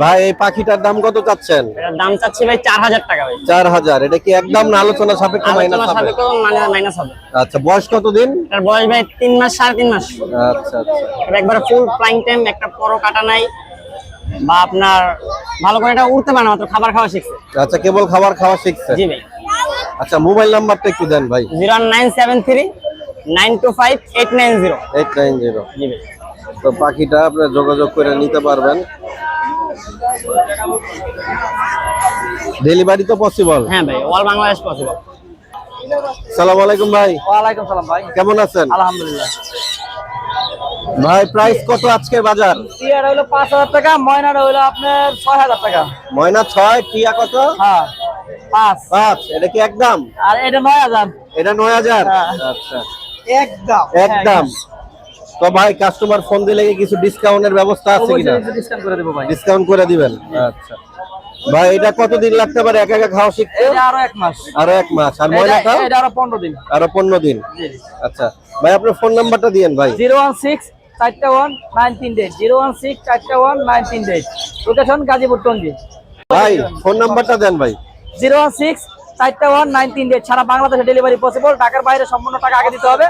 ভাই এই পাখিটার দাম কত চাচ্ছেন? দাম চাচ্ছি ভাই চার হাজার টাকা ভাই। চার হাজার। এটা কি একদম না আলোচনা সাপেক্ষে মাইনাস হবে? মানে মাইনাস হবে। আচ্ছা বয়স কতদিন? এটার বয়স ভাই তিন মাস সাড়ে তিন মাস। আচ্ছা আচ্ছা। একবারে ফুল ফ্লাইং টাইম একটা পরো কাটা নাই বা আপনার ভালো করে এটা উঠতে পারে না মাত্র খাবার খাওয়া শিখছে। আচ্ছা কেবল খাবার খাওয়া শিখছে? জি ভাই। আচ্ছা মোবাইল নাম্বারটা একটু দেন ভাই। Zero nine seven three nine two five eight nine zero. Eight nine zero. জি ভাই। তো পাখিটা আপনি যোগাযোগ করে নিতে পারবেন। ডেলিভারি তো পসিবল হ্যাঁ ভাই অল বাংলাদেশ পসিবল সালাম আলাইকুম ভাই। ওয়ালাইকুম সালাম ভাই। কেমন আছেন? আলহামদুলিল্লাহ। ভাই প্রাইস কত আজকের বাজার? টিয়ার হলো পাঁচ হাজার টাকা ময়নাটা হলো আপনার ছয় হাজার টাকা। ময়না ছয় টিয়া কত? হ্যাঁ পাঁচ। পাঁচ এটা কি একদম? আর এটা নয় হাজার। এটা নয় হাজার? হ্যাঁ। আচ্ছা। একদম। একদম। তো ভাই কাস্টমার ফোন দিলে কিছু ডিসকাউন্টের ব্যবস্থা আছে কিনা? ডিসকাউন্ট করে দেবো ভাই। ডিসকাউন্ট করে দিবেন? আচ্ছা। ভাই এটা কতদিন লাগতে পারে? একা একা খাওয়া শিখতে? আরও এক মাস। আরও এক মাস। আর ময়নাটা? এটা আরও পনেরো দিন। আরও পনেরো দিন। আচ্ছা। ভাই আপনার ফোন নাম্বারটা দিয়েন ভাই। জিরো ওয়ান সিক্স চারটা ওয়ান নাইন তিন ডেট জিরো ওয়ান সিক্স চারটা ওয়ান নাইন তিন ডেট লোকেশন গাজীপুর টঙ্গি। ভাই ফোন নাম্বারটা দেন ভাই। জিরো ওয়ান সিক্স চারটা ওয়ান নাইন তিন ডেট সারা বাংলাদেশে ডেলিভারি পসিবল ঢাকার বাইরে সম্পূর্ণ টাকা আগে দিতে হবে।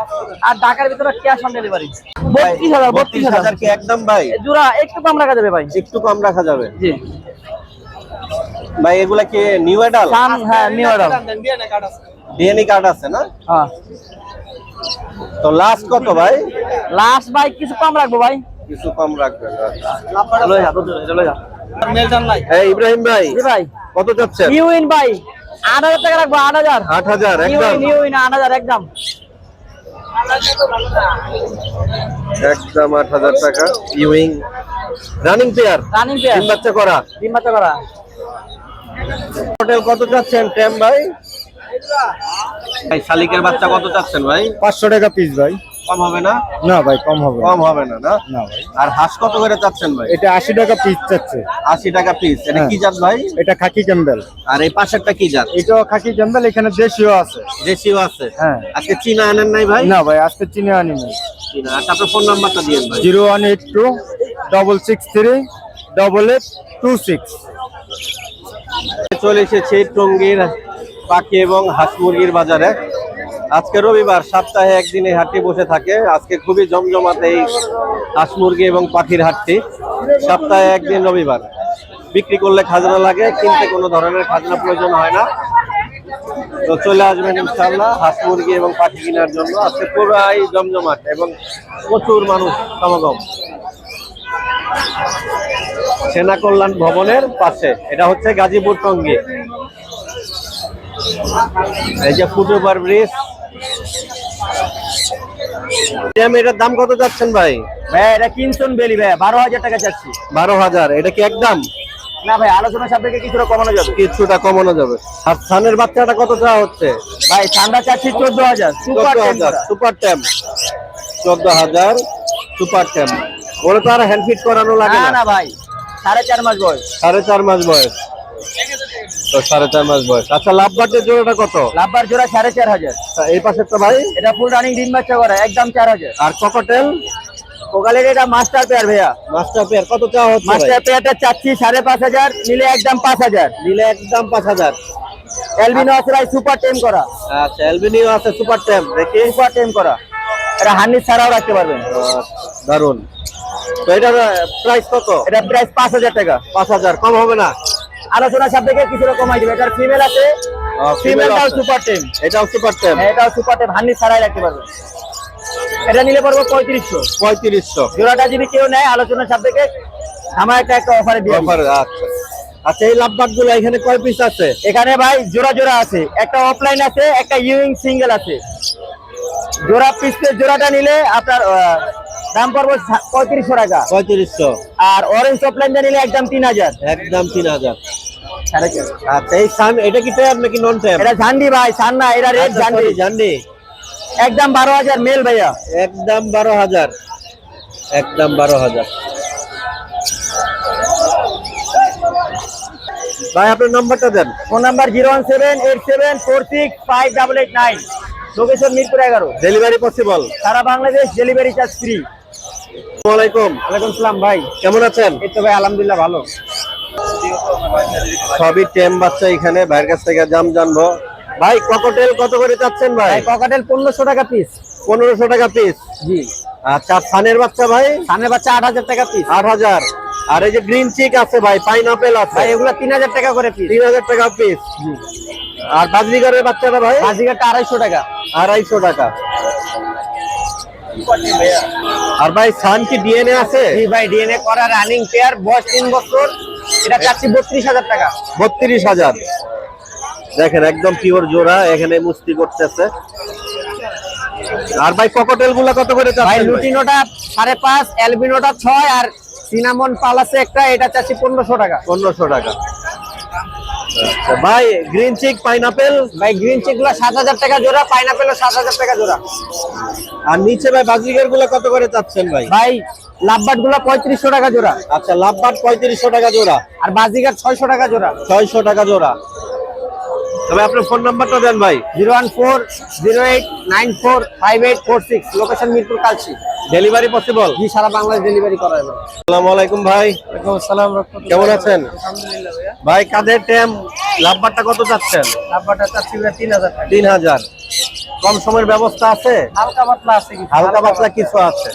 আর ঢাকার ভিতরে ক্যাশ অন ডেলিভারি বত্রিশ হাজার বত্রিশ হাজার। কি একদম ভাই? জোড়া একটু কম রাখা যাবে ভাই। একটু কম রাখা যাবে। জি। ভাই এগুলা কি নিউ এডাল হ্যাঁ নিউ অর্ডার ডিএনএ কার্ড আছে। না? হ্যাঁ। তো লাস্ট কত ভাই? লাস্ট ভাই কিছু কম রাখব ভাই। কিছু কম রাখবেন। লয়ে যা দুটো যা মেলটান নাই। এই ইব্রাহিম ভাই জি ভাই। কত চাচ্ছেন? নিউ ইন ভাই। আট হাজার টাকা রাখব আট হাজার। আট হাজার একদম। নিউ ইন আট হাজার একদম। একদম আট হাজার টাকা। ইউইং রানিং পেয়ার রানিং পেয়ার বাচ্চা করা। ডিম বাচ্চা করা। হোটেল কত চাচ্ছেন ট্যাম ভাই? ভাই শালিকের বাচ্চা কত চাচ্ছেন ভাই? পাঁচশো টাকা পিস ভাই। কম হবে না? না ভাই কম হবে কম হবে না না? না ভাই। আর হাঁস কত করে চাচ্ছেন ভাই? এটা আশি টাকা পিস চাচ্ছে আশি টাকা পিস এটা হ্যাঁ। কি জাত ভাই? এটা খাকি ক্যাম্বেল। আর এই পাশেরটা কি জাত? এটাও খাকি ক্যাম্বেল এখানে দেশীয় আছে। দেশিও আছে? হ্যাঁ। আজকে চীনা আনেন নাই ভাই? না ভাই আজকে চিনে আনিনি। চীনা। আচ্ছা আপনার ফোন নাম্বারটা দিয়েন ভাই। Zero one eight two double six three double eight two six. চলে এসেছি টঙ্গীর পাখি এবং হাঁস মুরগির বাজারে। আজকে রবিবার, সপ্তাহে একদিন এই হাটটি বসে থাকে। আজকে খুবই জমজমাট এই হাঁস মুরগি এবং পাখির হাটটি। সপ্তাহে একদিন রবিবার। বিক্রি করলে খাজনা লাগে, কিনতে কোনো ধরনের খাজনা প্রয়োজন হয় না। তো চলে আসবেন ইনশাল্লাহ হাঁস মুরগি এবং পাখি কেনার জন্য। আজকে পুরাই জমজমাট এবং প্রচুর মানুষ সমাগম। সেনা কল্যাণ ভবনের পাশে, এটা হচ্ছে গাজীপুর টঙ্গী। এই যে ফুট ওভার ব্রিজ এটার দাম কত যাচ্ছেন ভাই? ভাই এটা কিনসন বেলি ভাই বারো হাজার টাকা চাচ্ছি বারো হাজার এটা কি একদম? না ভাই আলোচনা সাপেক্ষে কিছুটা কমানো যাবে। কিছুটা কমানো যাবে। আর সানের বাচ্চাটা কত টাকা হচ্ছে? ভাই ঠান্ডা চাচ্ছি চোদ্দ হাজার। সুপার হাজার সুপার ট্যাম চোদ্দ হাজার সুপার ট্যাম ওরা তো আর হ্যান্ড ফিট করানো লাগে না। না ভাই সাড়ে চার মাস বয়স। সাড়ে চার মাস বয়স। সাড়ে চার মাস বয়স। আচ্ছা লাভ জোড়াটা কত? লাভবার জোড়া সাড়ে চার হাজার। এই পাশেরটা ভাই? এটা ফুল রানিং ডিম বাচ্চা করা একদম চার হাজার। আর ককটেল কোকালের এটা মাস্টার পেয়ার ভাইয়া। মাস্টার পেয়ার কত চাওয়া হচ্ছে মাস্টার পেয়ারটা চাচ্ছি সাড়ে পাঁচ হাজার নিলে একদম পাঁচ হাজার। নিলে একদম পাঁচ হাজার। এলবিনো আছে ভাই সুপার টেম করা। আচ্ছা আছে সুপার দেখি। সুপার টেম করা। এটা হান্ডি ছাড়াও রাখতে পারবেন। দারুণ তো এটার প্রাইস কত? এটা প্রাইস পাঁচ হাজার টাকা। পাঁচ হাজার কম হবে না? আলোচনা সাপেক্ষে কিছুটা কমাই দিবে এটার ফিমেল আছে ফিমেলটাও সুপার টেম এটাও সুপার ট্যাম এটাও সুপার টেম হান্ডি ছাড়াই রাখতে পারবেন এটা নিলে পড়ব পঁয়ত্রিশশো। পঁয়ত্রিশশো। জোড়াটা যদি কেউ নেয় আলোচনা সাপেক্ষে আমার একটা একটা অফারে দিয়ে। অফার আচ্ছা। আচ্ছা এই লাভবাটগুলো এখানে কয় পিস আছে? এখানে ভাই জোড়া জোড়া আছে। একটা অফলাইন আছে একটা ইউইং সিঙ্গেল আছে। জোড়া পিসের জোড়াটা নিলে আপনার দাম পড়ব পঁয়ত্রিশশো টাকা। পঁয়ত্রিশশো। আর অরেঞ্জ অফলাইনটা নিলে একদম তিন হাজার। একদম তিন হাজার। আচ্ছা এই সান এটা কি নাকি নন ট্যাম এটা ঝান্ডি ভাই সান না এটা রেড ঝান্ডি। জানি একদম বারো হাজার মেল ভাইয়া। একদম বারো হাজার। একদম বারো হাজার। ভাই আপনার নাম্বারটা দেন। Phone number zero one seven eight seven four six five double eight nine. Location Mirpur এগারো। ডেলিভারি পসিবল সারা বাংলাদেশ ডেলিভারি চার্জ ফ্রি আসসালামাইকুম ওয়ালাইকুম সালাম ভাই। কেমন আছেন? এই তো ভাই আলহামদুলিল্লাহ ভালো। সবই টেম বাচ্চা এখানে ভাইয়ের কাছ থেকে দাম জানব। ভাই ককটেল কত করে চাচ্ছেন ভাই? ককাটেল পনেরোশো টাকা পিস পনেরোশো টাকা পিস জি। আচ্ছা সানের বাচ্চা ভাই? সামনে বাচ্চা আট হাজার টাকা পিস আট হাজার। আর এই যে গ্রিন চিক আছে ভাই পাইনাপেল আছে। ভাই এগুলো তিন হাজার টাকা করে পিস তিন হাজার টাকা পিস আর বাজরিগারের বাচ্চাটা ভাই? বাজিঘাটটা আড়াইশো টাকা। আড়াইশো টাকা। আর ভাই সান কি ডিএনএ আছে? জি ভাই ডিএনএ করা রানিং পেয়ার বয়স তিন বছর। এটা চাচ্ছি বত্রিশ হাজার টাকা। বত্রিশ হাজার। দেখেন একদম পিওর জোড়া এখানে মুস্তি করতেছে। আর ভাই ককটেলগুলা কত করে ভাই লুটিনোটা সাড়ে পাঁচ অ্যালবিনোটা ছয় আর সিনামন পাল আছে একটা এটা চাচ্ছি পনেরোশো টাকা। পনেরোশো টাকা। ভাই গ্রিন চিক পাইনাপেল ভাই গ্রিন চিকগুলো সাত হাজার টাকা জোড়া পাইনাপেলও সাত হাজার টাকা জোড়া। আর নিচে ভাই বাজিগারগুলা কত করে চাচ্ছেন ভাই? ভাই লাভবাটগুলো পঁয়ত্রিশশো টাকা জোড়া। আচ্ছা লাভবাট পঁয়ত্রিশশো টাকা জোড়া। আর বাজিগার ছয়শো টাকা জোড়া। ছয়শো টাকা জোড়া। তবে আপনার ফোন নাম্বারটা দেন ভাই। Zero one four zero eight nine four five eight four six location Mirpur Kalshi. Delivery possible জি সারা বাংলাদেশ ডেলিভারি করা যাবে। আসসালামু আলাইকুম ভাই। ওয়ালাইকুম আসসালাম কেমন আছেন? আলহামদুলিল্লাহ ভাই কাদের ট্যাম লাভবারটা কত চাচ্ছেন? লাভবাটা চাচ্ছি তিন হাজার টাকা। তিন হাজার। কম সময়ের ব্যবস্থা আছে? হালকা পাতলা আছে কি হালকা পাতলা কিছু আছে।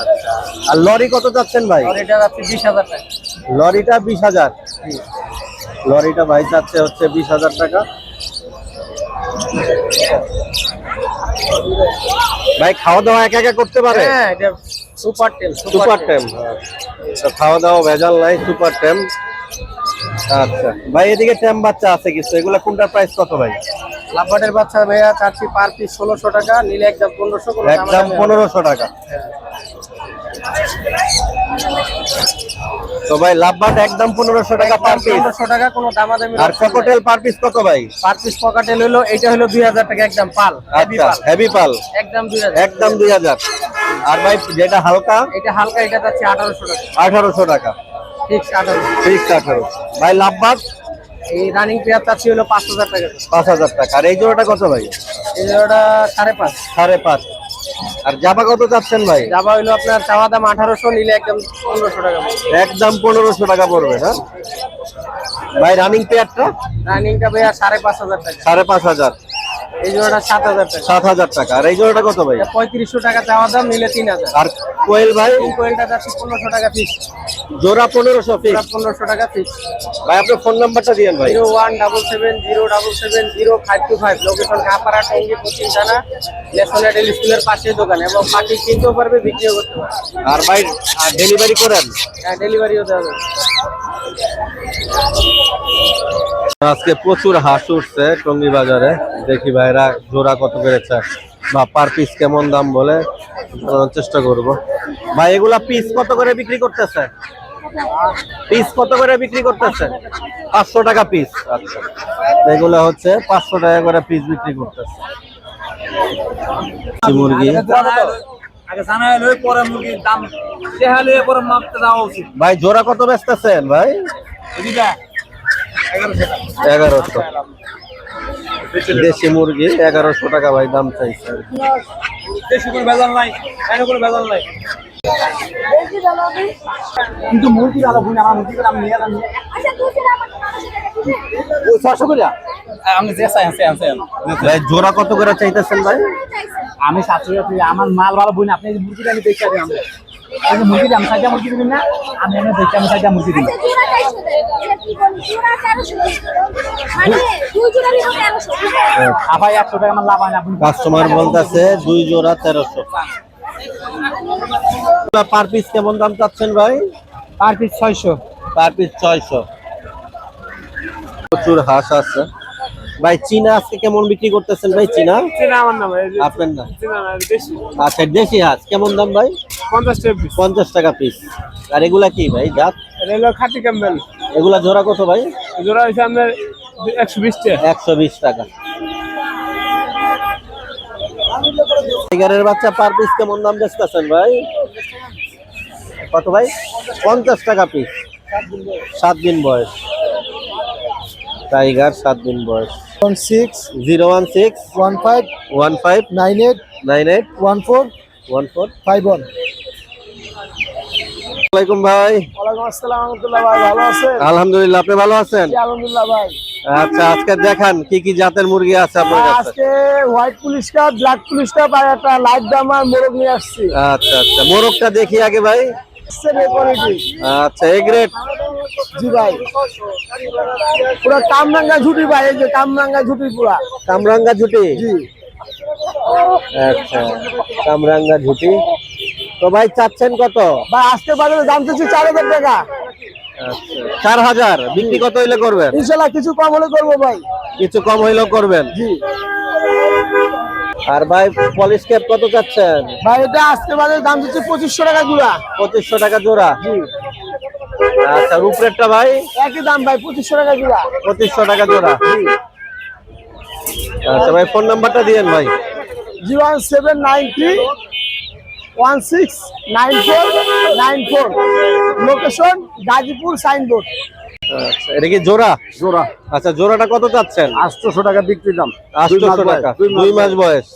আচ্ছা। আর লরি কত চাচ্ছেন ভাই? যাচ্ছে বিশ হাজার টাকা। লরিটা বিশ হাজার। লরিটা ভাই চাচ্ছে হচ্ছে বিশ হাজার টাকা। ভাই খাওয়া দাওয়া একা একা করতে পারে? সুপার সুপার টেম খাওয়া দাওয়া ভেজাল নাই সুপার টেম আচ্ছা ভাই এদিকে টেম বাচ্চা আছে কিছু এগুলা কোনটার প্রাইস কত ভাই? লাভবাটের বাচ্চা ভাইয়া চাচ্ছি পার পিস ষোলোশো টাকা নিলে একদম পনেরোশো একদম। পনেরোশো টাকা। তো ভাই লাভবাট একদম পনেরোশো টাকা পার পিস পনেরোশো টাকা কোনো দামাদামি আর ককটেল পার পিস কত ভাই? পার পিস পকেটেল হলো এটা হলো দুই হাজার টাকা একদম পাল হেভি আচ্ছা পাল। হেভি পাল। একদম দুই হাজার। একদম দুই হাজার। আর ভাই যেটা হালকা? এটা হালকা এটা যাচ্ছে আঠারোশো টাকা। আঠারোশো টাকা। ফিক্স আঠারোশো। ফিক্স আঠারো ভাই লাভবাট এই রানিং পেয়ার চাচ্ছি হলো পাঁচ হাজার টাকা। পাঁচ হাজার টাকা। আর এই জোড়াটা কত ভাই? এই সাড়ে পাঁচ। সাড়ে পাঁচ। আর জাবা কত চাচ্ছেন ভাই? জাবা আপনার চাওয়া দাম আঠারোশো নিলে একদম পনেরোশো টাকা একদম পনেরোশো টাকা পড়বে হ্যাঁ? ভাই রানিং পেয়ারটা রানিংটা ভাইয়া সাড়ে পাঁচ হাজার টাকা। সাড়ে পাঁচ হাজার। এই জোড়াটা সাত হাজার টাকা। সাত হাজার টাকা। আর এই জোড়াটা কত ভাই? পঁয়ত্রিশশো টাকা চাওয়া দাম নিলে তিন হাজার। আর কোয়েল ভাই? কোয়েলটা যাচ্ছে পনেরোশো টাকা পিস জোড়া পনেরোশো ফিক্স পনেরোশো টাকা পিস ভাই আপনার ফোন নাম্বারটা দিয়েন ভাই। Zero one double seven zero double seven zero five two five. Location Kapara Tongi পশ্চিম থানা ন্যাশনাল স্কুলের পাশে দোকান। এবং পাখি কিনতেও পারবে বিক্রিও করতে পারবে। আর ভাই আর ডেলিভারি করেন? হ্যাঁ ডেলিভারিও দেওয়া যাবে। আজকে প্রচুর হাঁস উঠছে টঙ্গি বাজারে। দেখি ভাইরা জোড়া কত করেছে বা পার পিস কেমন দাম বলে চেষ্টা করব। ভাই, এগুলা পিস কত করে বিক্রি করতেছে? পিস কত করে বিক্রি করতেছে? পাঁচশো টাকা পিস আচ্ছা। এগুলা হচ্ছে পাঁচশো টাকা করে পিস বিক্রি করতেছে। মুরগি। আগে জানা হলে পরে মুরগির দাম পরে মাপতে উচিত। ভাই জোড়া কত বেচতেছেন ভাই? এগারোশো দেশি মুরগি এগারোশো টাকা ভাই দাম চাইছে। দেশি কোনো ভেজাল নাই এনে কোনো ভেজাল নাই। কিন্তু মুরগি ভালো বুঝি আমার মুরগি আমি নিয়ে যান ছশো করে আমি যে চাই আছে আছে ভাই জোড়া কত করে চাইতেছেন ভাই? আমি সাতশো টাকা আমার মাল ভালো বুঝি আপনি যে মুরগিটা আমি দেখতে আমি মুরগি আমি সাইডা মুরগি দিবেন না আমি এনে দেখতে আমি সাইডা মুরগি দিই আবার একশো টাকা আমার লাভ না আপনি কাস্টমার বলতেছে দুই জোড়া তেরোশো। পার পিস কেমন দাম চাচ্ছেন ভাই? পার পিস ছয়শো। পার পিস ছয়শো। প্রচুর হাঁস আছে। ভাই চীনা আজকে কেমন বিক্রি করতেছেন ভাই? চীনা? আমার নাম আপনার না বেশি আচ্ছা দেশি হাঁস কেমন দাম ভাই? পঞ্চাশ টাকা পিস টাকা পিস আর এগুলা কি ভাই জাত? রেলো খাটি ক্যাম্বেল। এগুলা জোড়া কত ভাই? জোড়া হয়েছে আপনার একশো বিশ টাকা। একশো বিশ টাকা। টাইগারের বাচ্চা পার পিস কেমন দাম বেচতেছেন ভাই? কত ভাই? পঞ্চাশ টাকা পিস সাত দিন বয়স। টাইগার সাত দিন বয়স। One six zero one six one five one five nine eight nine eight one four one four five one ভাই। ওয়ালাইকুম আসসালাম ভাই ভালো আছেন? আলহামদুলিল্লাহ আপনি ভালো আছেন? আলহামদুলিল্লাহ ভাই। আচ্ছা আজকে দেখান কি কি জাতের মুরগি আছে আপনার কাছে? আজকে white police cup black police cup আর একটা লাইট মোরগ নিয়ে আসছি। আচ্ছা আচ্ছা মোরগটা দেখি আগে ভাই। আচ্ছা এ গ্রেড জি ভাই। পুরা কামরাঙ্গা ঝুটি ভাই এই যে কামরাঙ্গা ঝুটি পুরা। কামরাঙ্গা ঝুটি? জি। আচ্ছা কামরাঙ্গা ঝুটি। তো ভাই চাচ্ছেন কত? ভাই আজকে বাজারে দাম চাচ্ছি চার হাজার টাকা। আচ্ছা চার হাজার। বিক্রি কত হইলে করবেন? ইনশাল্লাহ কিছু কম হলে করব ভাই। কিছু কম হইলেও করবেন? জি। আর ভাই পলিশ ক্যাপ কত চাচ্ছেন? ভাই এটা আজকে বাজারে দাম চাচ্ছি পঁচিশশো টাকা জোড়া। পঁচিশশো টাকা জোড়া। জি। আচ্ছা রূপরেটটা ভাই? একই দাম ভাই পঁচিশশো টাকা জোড়া। পঁচিশশো টাকা জোড়া। আচ্ছা ভাই ফোন নাম্বারটা দিয়েন ভাই। Zero one seven nine three one six nine four nine four. Location Gazipur signboard. আচ্ছা এটা কি জোড়া? জোড়া। আচ্ছা জোড়াটা কত চাচ্ছেন? আটশোশো টাকা বিক্রি দাম। আটশোশো টাকা। দুই মাস বয়স।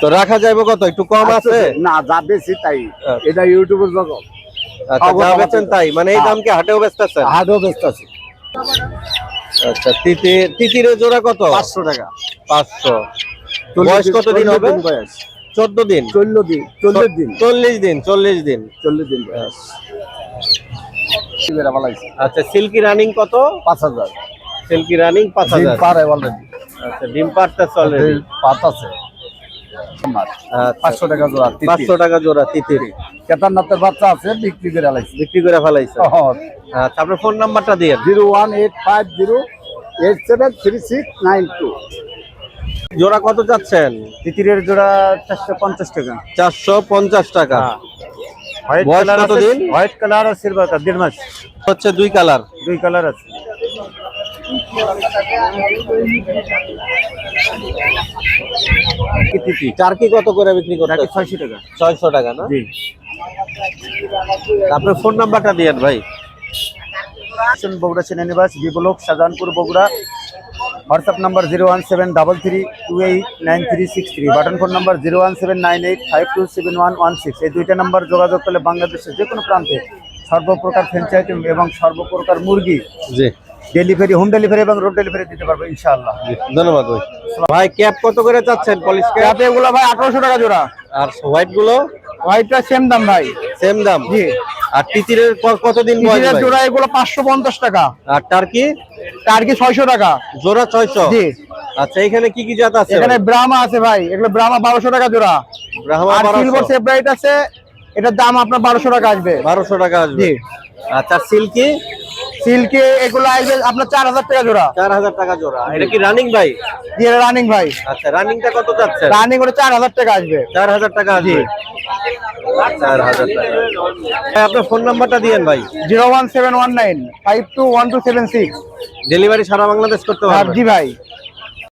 তো রাখা যাবে কত? একটু কম আছে? না যা বেশি তাই। আচ্ছা। এটা ইউটিউবের জগৎ। আচ্ছা যা বেচেন তাই? মানে এই দামকে হাটেও বেচতেছেন? হাটও ব্যস্ত আছে আচ্ছা তিতির তিতিরের জোড়া কত? পাঁচশো টাকা। পাঁচশো। বয়স কতদিন হবে? বয়স। চোদ্দ দিন। চল্ল দিন চল্লিশ দিন। চল্লিশ দিন চল্লিশ দিন। চল্লিশ দিন বয়স। এবারে ভালো লাগছে। আচ্ছা সিল্কি রানিং কত? পাঁচ হাজার। সিল্কি রানিং পাঁচ হাজার। পারে অলরেডি আচ্ছা ডিম পাড়তেছে অলরেডি পাত আছে। পাঁচশো টাকা জোড়া আচ্ছা, পাঁচশো টাকা জোড়া তিতির। কেদারনাথের বাচ্চা আছে বিক্রি করে বিক্রি করে ফেলাইছে? আচ্ছা আপনার ফোন নাম্বারটা দিয়ে। Zero one eight five zero eight seven three six nine two. জোড়া কত চাচ্ছেন? তিতিরের জোড়া চারশো পঞ্চাশ টাকা। চারশো পঞ্চাশ টাকা। হোয়াইট বয়স কতদিন? হোয়াইট কালার আর সিলভার কালার দেড় মাস। হচ্ছে দুই কালার। দুই কালার আছে। টার্কি কত করে বিক্রি করতে? ছয়শো টাকা। ছয়শো টাকা না? জি। আপনার ফোন নাম্বারটা দিয়েন ভাই। Bogura সেনানিবাস B block Shahjahanpur Bogura. WhatsApp number zero one seven double three two eight nine three six three button phone number zero one seven nine eight five two seven one one six. এই দুইটা number যোগাযোগ করলে বাংলাদেশের যে কোনো প্রান্তে সর্বপ্রকার ফ্রেঞ্চাইজ item এবং সর্বপ্রকার মুরগি জি। ডেলিভারি হোম ডেলিভারি এবং রোড ডেলিভারি দিতে পারব ইনশাআল্লাহ। ধন্যবাদ ভাই। ভাই ক্যাপ কত করে চাচ্ছেন পলিশ ক্যাপ এগুলো ভাই আঠারোশো টাকা জোড়া। আর হোয়াইটগুলো? হোয়াইটটা সেম দাম ভাই। সেম দাম? জি। আর তিতিরের কতদিন তিতিরের জোড়া এগুলো পাঁচশো পঞ্চাশ টাকা। আর টার্কি? টার্কি ছয়শো টাকা। জোড়া ছয়শো? জি। আচ্ছা এখানে কি কি জাত আছে এখানে ব্রাহ্মা আছে ভাই। এগুলো ব্রাহ্মা বারোশো টাকা জোড়া। ব্রাহ্মা আর সিলভার সেপারেট আছে। এটার দাম আপনার বারোশো টাকা আসবে। বারোশো টাকা আসবে। আচ্ছা সিল্কি সিল্কে এগুলো আসবে আপনার চার হাজার টাকা জোড়া। চার হাজার টাকা জোড়া। এটা কি রানিং ভাই? দিয়ে রানিং ভাই। আচ্ছা রানিংটা কত রানিং ওটা চার হাজার টাকা আসবে। চার হাজার টাকা আসবে। চার হাজার টাকা। আপনার ফোন নাম্বারটা দিয়েন ভাই। Zero one seven one nine five two one two seven six. Delivery সারা বাংলাদেশ করতে পারবেন জি ভাই।